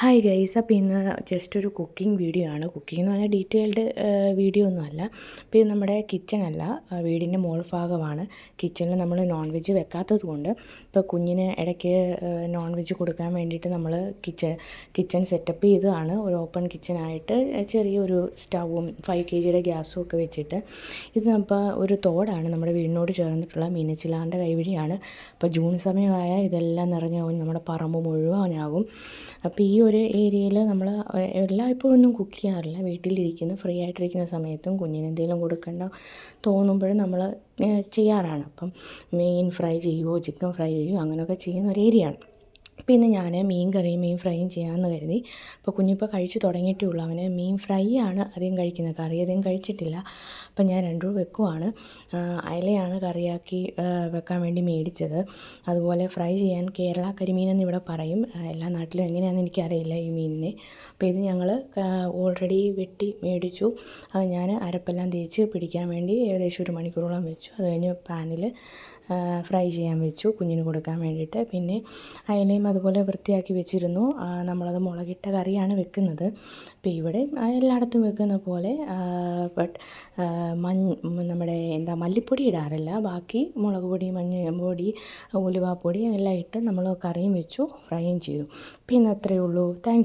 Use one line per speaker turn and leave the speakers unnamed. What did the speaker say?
Hi guys അപ്പോൾ ഇന്ന് just ഒരു കുക്കിംഗ് വീഡിയോ ആണ്. കുക്കിംഗ് എന്ന് പറഞ്ഞാൽ ഡീറ്റെയിൽഡ് വീഡിയോ ഒന്നുമല്ല അപ്പോൾ ഇത് നമ്മുടെ കിച്ചൺ അല്ല വീടിന്റെ മോൾ ഭാഗമാണ്. കിച്ചണിൽ നമ്മൾ നോൺ വെജ് വെക്കാത്തത് കൊണ്ട് ഇപ്പോൾ കുഞ്ഞിന് ഇടയ്ക്ക് നോൺ വെജ് കൊടുക്കാൻ വേണ്ടിയിട്ട് നമ്മൾ കിച്ചൺ കിച്ചൺ സെറ്റപ്പ് ചെയ്തതാണ്. ഒരു ഓപ്പൺ കിച്ചണായിട്ട് ചെറിയൊരു സ്റ്റൗവും ഫൈവ് കെ ജിയുടെ ഗ്യാസും ഒക്കെ വെച്ചിട്ട്. ഇത് അപ്പോൾ ഒരു തോടാണ്. നമ്മുടെ വീടിനോട് ചേർന്നിട്ടുള്ള മീനച്ചിലാറിന്റെ കൈവഴിയാണ് അപ്പോൾ ജൂൺ സമയമായ ഇതെല്ലാം നിറഞ്ഞ നമ്മുടെ പറമ്പ് മുഴുവനാകും. അപ്പോൾ ഈ ഒരു ഏരിയയിൽ നമ്മൾ എല്ലായ്പ്പോഴും ഒന്നും കുക്ക് ചെയ്യാറില്ല. വീട്ടിലിരിക്കുന്ന ഫ്രീ ആയിട്ടിരിക്കുന്ന സമയത്തും കുഞ്ഞിന് എന്തെങ്കിലും കൊടുക്കേണ്ട തോന്നുമ്പോഴും നമ്മൾ ചെയ്യാറാണ്. അപ്പം മീൻ ഫ്രൈ ചെയ്യുമോ ചിക്കൻ ഫ്രൈ ചെയ്യുമോ അങ്ങനെയൊക്കെ ചെയ്യുന്ന ഒരു ഏരിയയാണ്. ഇന്ന് ഞാൻ മീൻ കറിയും മീൻ ഫ്രൈയും ചെയ്യാമെന്ന് കരുതി. അപ്പോൾ കുഞ്ഞിപ്പോൾ കഴിച്ച് തുടങ്ങിയിട്ടേ ഉള്ളൂ അവന് മീൻ ഫ്രൈ ആണ് അധികം കഴിക്കുന്നത്. കറി അധികം കഴിച്ചിട്ടില്ല. അപ്പോൾ ഞാൻ രണ്ടും വെക്കുവാണ്. അയലയാണ് കറിയാക്കി വെക്കാൻ വേണ്ടി മേടിച്ചത്. അതുപോലെ ഫ്രൈ ചെയ്യാൻ കേരള കരിമീൻ എന്ന് ഇവിടെ പറയും. എല്ലാ നാട്ടിലും എങ്ങനെയാണെന്ന് എനിക്കറിയില്ല ഈ മീനിനെ. അപ്പോൾ ഇത് ഞങ്ങൾ ഓൾറെഡി വെട്ടി മേടിച്ചു. ഞാൻ അരപ്പെല്ലാം തേച്ച് പിടിക്കാൻ വേണ്ടി ഏകദേശം ഒരു മണിക്കൂറോളം വെച്ചു. അത് കഴിഞ്ഞ് പാനിൽ ഫ്രൈ ചെയ്യാൻ വെച്ചു കുഞ്ഞിന് കൊടുക്കാൻ വേണ്ടിയിട്ട്. പിന്നെ അയലയും അതുപോലെ വൃത്തിയാക്കി വെച്ചിരുന്നു. നമ്മളത് മുളകിട്ട കറിയാണ് വെക്കുന്നത്. അപ്പോൾ ഇവിടെ എല്ലായിടത്തും വെക്കുന്ന പോലെ ബട്ട് മഞ്ഞ് നമ്മുടെ എന്താ മല്ലിപ്പൊടി ഇടാറില്ല. ബാക്കി മുളക് പൊടി മഞ്ഞ പൊടി ഉലുവാപ്പൊടി എല്ലാം ഇട്ട് നമ്മൾ കറിയും വെച്ചു ഫ്രൈയും ചെയ്തു. പിന്നെ അത്രയേ ഉള്ളൂ. താങ്ക്